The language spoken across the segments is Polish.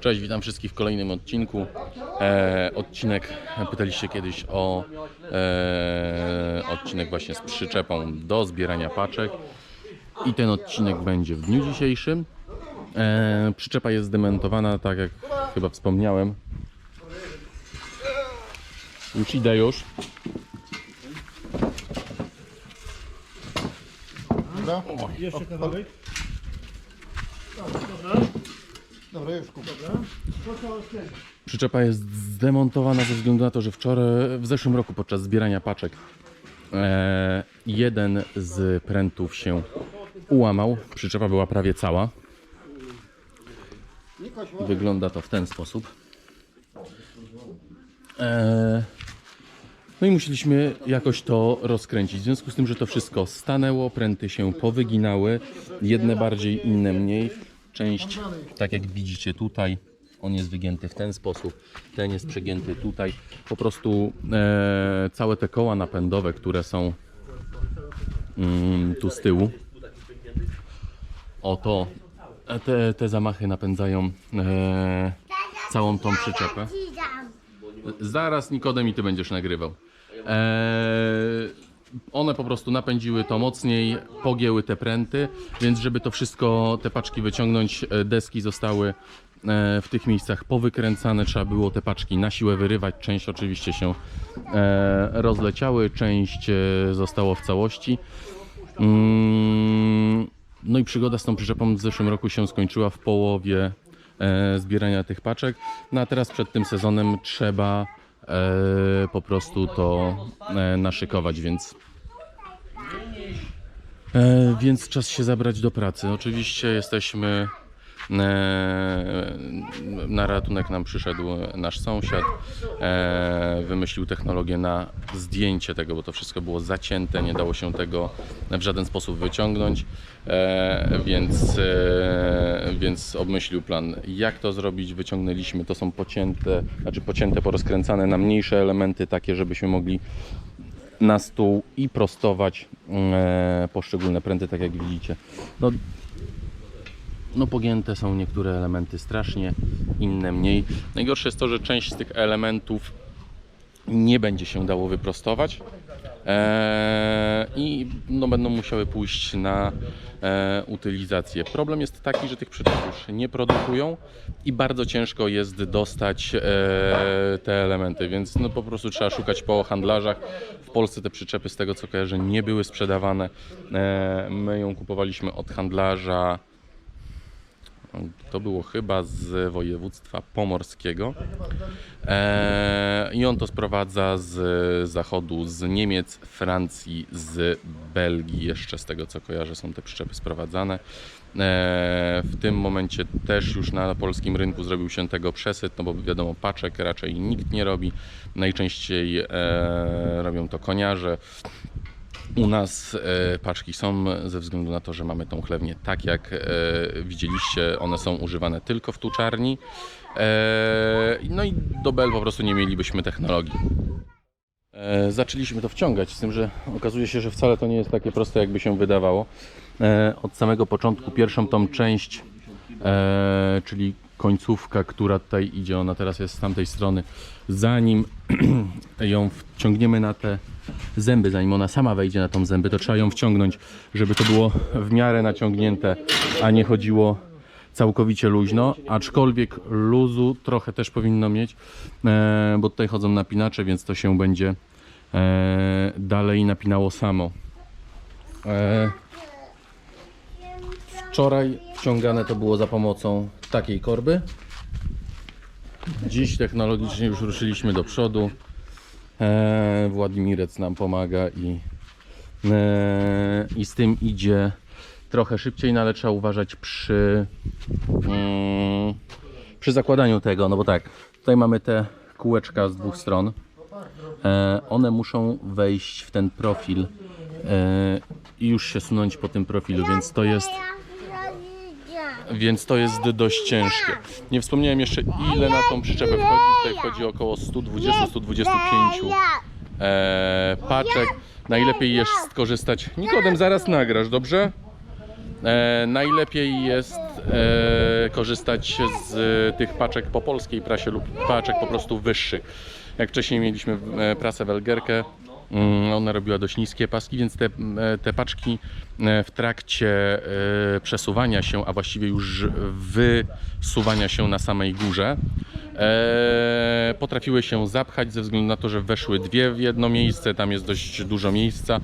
Cześć, witam wszystkich w kolejnym odcinku. E, odcinek, pytaliście kiedyś o e, odcinek właśnie z przyczepą do zbierania paczek. I ten odcinek będzie w dniu dzisiejszym. E, przyczepa jest zdementowana, tak jak chyba wspomniałem. Już idę już. Dobra? Jeszcze kawałek. Dobra, już kupię. Przyczepa jest zdemontowana ze względu na to, że wczoraj, w zeszłym roku podczas zbierania paczek e, jeden z prętów się ułamał. Przyczepa była prawie cała. Wygląda to w ten sposób. E, no i musieliśmy jakoś to rozkręcić. W związku z tym, że to wszystko stanęło, pręty się powyginały, jedne bardziej, inne mniej. Część, tak jak widzicie tutaj, on jest wygięty w ten sposób, ten jest przegięty tutaj. Po prostu e, całe te koła napędowe, które są mm, tu z tyłu, oto e, te, te zamachy napędzają e, całą tą przyczepę. Zaraz Nikodem i ty będziesz nagrywał. Eee, one po prostu napędziły to mocniej, pogięły te pręty, więc żeby to wszystko, te paczki wyciągnąć, e, deski zostały e, w tych miejscach powykręcane, trzeba było te paczki na siłę wyrywać. Część oczywiście się e, rozleciały, część zostało w całości. Mm, No i przygoda z tą przyczepą w zeszłym roku się skończyła w połowie zbierania tych paczek. No a teraz przed tym sezonem trzeba po prostu to e, naszykować, więc e, więc czas się zabrać do pracy. Oczywiście jesteśmy e, na ratunek nam przyszedł nasz sąsiad, e, wymyślił technologię na zdjęcie tego, bo to wszystko było zacięte, nie dało się tego w żaden sposób wyciągnąć, e, więc, e, więc obmyślił plan, jak to zrobić. Wyciągnęliśmy, to są pocięte, znaczy pocięte, porozkręcane na mniejsze elementy, takie, żebyśmy mogli na stół i prostować e, poszczególne pręty, tak jak widzicie. No, no pogięte są niektóre elementy strasznie, inne mniej. Najgorsze jest to, że część z tych elementów nie będzie się dało wyprostować eee, i no, będą musiały pójść na e, utylizację. Problem jest taki, że tych przyczep już nie produkują i bardzo ciężko jest dostać e, te elementy, więc no, po prostu trzeba szukać po handlarzach. W Polsce te przyczepy, z tego co kojarzę, nie były sprzedawane. E, my ją kupowaliśmy od handlarza to było chyba z województwa pomorskiego. Eee, I on to sprowadza z zachodu, z Niemiec, Francji, z Belgii. Jeszcze z tego co kojarzę, są te przyczepy sprowadzane. Eee, w tym momencie też już na polskim rynku zrobił się tego przesyt, no bo wiadomo, paczek raczej nikt nie robi. Najczęściej eee, robią to koniarze. U nas e, paczki są ze względu na to, że mamy tą chlewnię tak jak e, widzieliście, one są używane tylko w tuczarni. E, no i do Bell po prostu nie mielibyśmy technologii. Zaczęliśmy to wciągać, z tym, że okazuje się, że wcale to nie jest takie proste, jakby się wydawało. Od samego początku pierwszą tą część, czyli końcówka, która tutaj idzie, ona teraz jest z tamtej strony, zanim ją wciągniemy na te zęby, zanim ona sama wejdzie na tą zęby, to trzeba ją wciągnąć, żeby to było w miarę naciągnięte, a nie chodziło całkowicie luźno, aczkolwiek luzu trochę też powinno mieć, e, bo tutaj chodzą napinacze, więc to się będzie e, dalej napinało samo. E, wczoraj wciągane to było za pomocą takiej korby. Dziś technologicznie już ruszyliśmy do przodu. E, Władimirec nam pomaga i, e, i z tym idzie trochę szybciej, no ale trzeba uważać przy, mm, przy zakładaniu tego, no bo tak, tutaj mamy te kółeczka z dwóch stron. E, one muszą wejść w ten profil e, i już się sunąć po tym profilu, więc to jest więc to jest dość ciężkie. Nie wspomniałem jeszcze ile na tą przyczepę wchodzi. Tutaj wchodzi około 120-125 e, paczek. Najlepiej jest skorzystać. Nikodem, zaraz nagrasz, dobrze? E, najlepiej jest e, korzystać z e, tych paczek po polskiej prasie lub paczek po prostu wyższych. Jak wcześniej mieliśmy e, prasę Welgerkę, ona robiła dość niskie paski, więc te, e, te paczki e, w trakcie e, przesuwania się, a właściwie już wysuwania się na samej górze, potrafiły się zapchać ze względu na to, że weszły dwie w jedno miejsce, tam jest dość dużo miejsca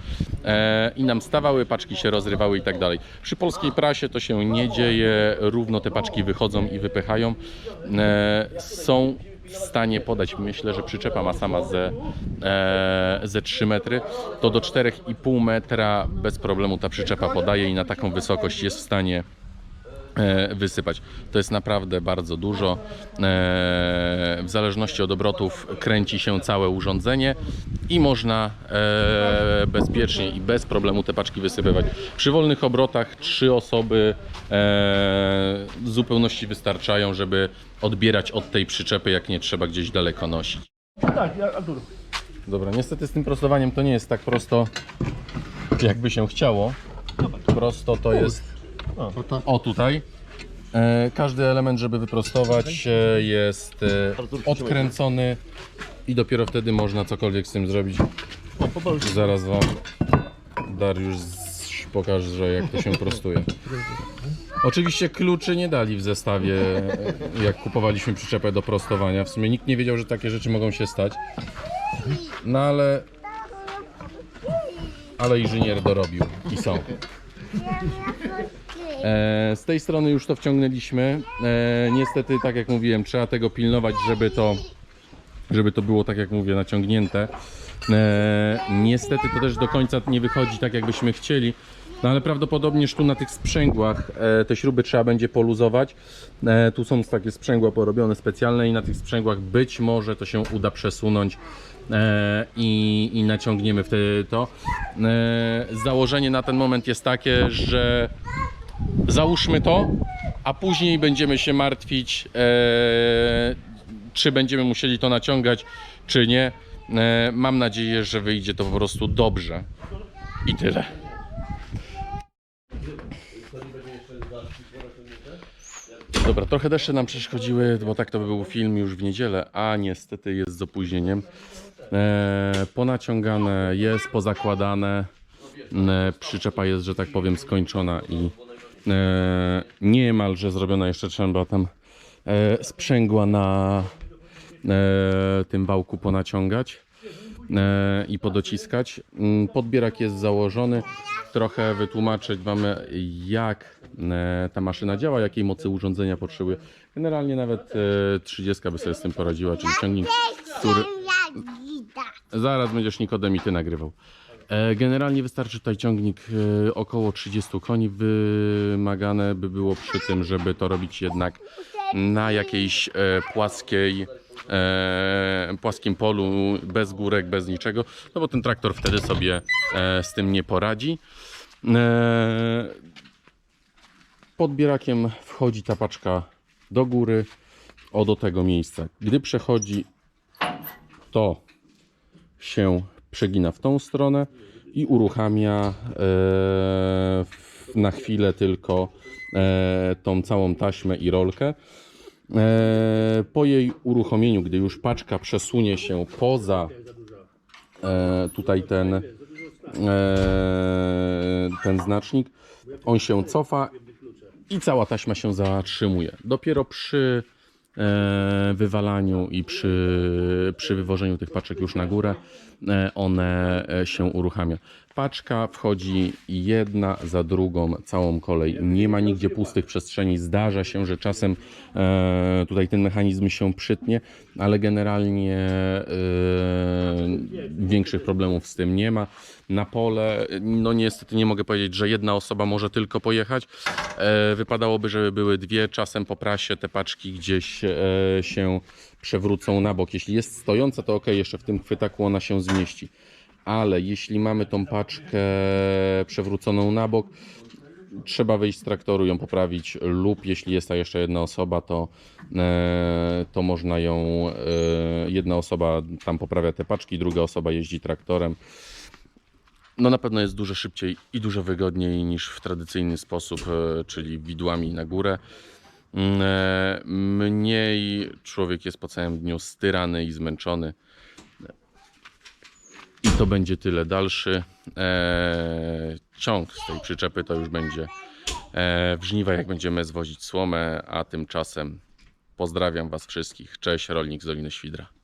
i nam stawały, paczki się rozrywały i tak dalej. Przy polskiej prasie to się nie dzieje, równo te paczki wychodzą i wypychają. Są stanie podać, myślę, że przyczepa ma sama ze, e, ze 3 metry, to do 4,5 metra bez problemu ta przyczepa podaje i na taką wysokość jest w stanie wysypać. To jest naprawdę bardzo dużo. E, W zależności od obrotów kręci się całe urządzenie i można e, bezpiecznie i bez problemu te paczki wysypywać. Przy wolnych obrotach trzy osoby e, w zupełności wystarczają, żeby odbierać od tej przyczepy, jak nie trzeba gdzieś daleko nosić. Tak, ja, Artur. Dobra, niestety z tym prostowaniem to nie jest tak prosto, jakby się chciało. Prosto to jest O, tak. o tutaj. E, każdy element, żeby wyprostować, e, jest e, odkręcony i dopiero wtedy można cokolwiek z tym zrobić. O, popatrz. Zaraz Wam Dariusz z- pokaże, jak to się prostuje. Oczywiście kluczy nie dali w zestawie, e, jak kupowaliśmy przyczepę do prostowania. W sumie nikt nie wiedział, że takie rzeczy mogą się stać. No ale... Ale inżynier dorobił i są. E, z tej strony już to wciągnęliśmy. E, niestety, tak jak mówiłem, trzeba tego pilnować, żeby to, żeby to było, tak jak mówię, naciągnięte. E, niestety to też do końca nie wychodzi tak, jakbyśmy chcieli. No ale prawdopodobnież tu na tych sprzęgłach e, te śruby trzeba będzie poluzować. E, tu są takie sprzęgła porobione specjalne i na tych sprzęgłach być może to się uda przesunąć e, i, i naciągniemy wtedy to. E, założenie na ten moment jest takie, że załóżmy to, a później będziemy się martwić, e, czy będziemy musieli to naciągać, czy nie. E, mam nadzieję, że wyjdzie to po prostu dobrze. I tyle. Dobra, trochę deszcze nam przeszkodziły, bo tak to by był film już w niedzielę, a niestety jest z opóźnieniem. E, ponaciągane jest, pozakładane. E, przyczepa jest, że tak powiem, skończona i e, niemalże zrobiona. Jeszcze trzeba tam e, sprzęgła na e, tym wałku ponaciągać e, i podociskać. Mm, Podbierak jest założony. Trochę wytłumaczyć Wam, jak e, ta maszyna działa, jakiej mocy urządzenia potrzebuje. Generalnie nawet e, 30 by sobie z tym poradziła, czyli ciągnik, który... Zaraz będziesz Nikodem i ty nagrywał. E, Generalnie wystarczy tutaj ciągnik e, około 30 koni. Wymagane by było przy tym, żeby to robić jednak na jakiejś e, płaskiej, płaskim polu, bez górek, bez niczego, no bo ten traktor wtedy sobie z tym nie poradzi. E, Podbierakiem wchodzi ta paczka do góry, o do tego miejsca. Gdy przechodzi to się przegina w tą stronę i uruchamia e, na chwilę tylko e, tą całą taśmę i rolkę. E, po jej uruchomieniu, gdy już paczka przesunie się poza tutaj ten, ten znacznik, on się cofa i cała taśma się zatrzymuje. Dopiero przy wywalaniu i przy, przy wywożeniu tych paczek już na górę e, one e, się uruchamia. Paczka wchodzi jedna za drugą całą kolej. Nie ma nigdzie pustych przestrzeni. Zdarza się, że czasem e, tutaj ten mechanizm się przytnie, ale generalnie e, większych problemów z tym nie ma. Na pole, no niestety nie mogę powiedzieć, że jedna osoba może tylko pojechać. E, wypadałoby, żeby były dwie. Czasem po prasie te paczki gdzieś e, się przewrócą na bok. Jeśli jest stojąca, to ok, jeszcze w tym chwytaku ona się zmieści. Ale jeśli mamy tą paczkę przewróconą na bok, trzeba wyjść z traktoru, ją poprawić, lub jeśli jest ta jeszcze jedna osoba, to, e, to można ją, e, jedna osoba tam poprawia te paczki, druga osoba jeździ traktorem. no na pewno jest dużo szybciej i dużo wygodniej niż w tradycyjny sposób, e, czyli widłami na górę. Mm, Mniej człowiek jest po całym dniu styrany i zmęczony. To będzie tyle dalszy. E, ciąg z tej przyczepy to już będzie e, w żniwa, jak będziemy zwozić słomę, a tymczasem pozdrawiam Was wszystkich. Cześć, rolnik z Doliny Świdra.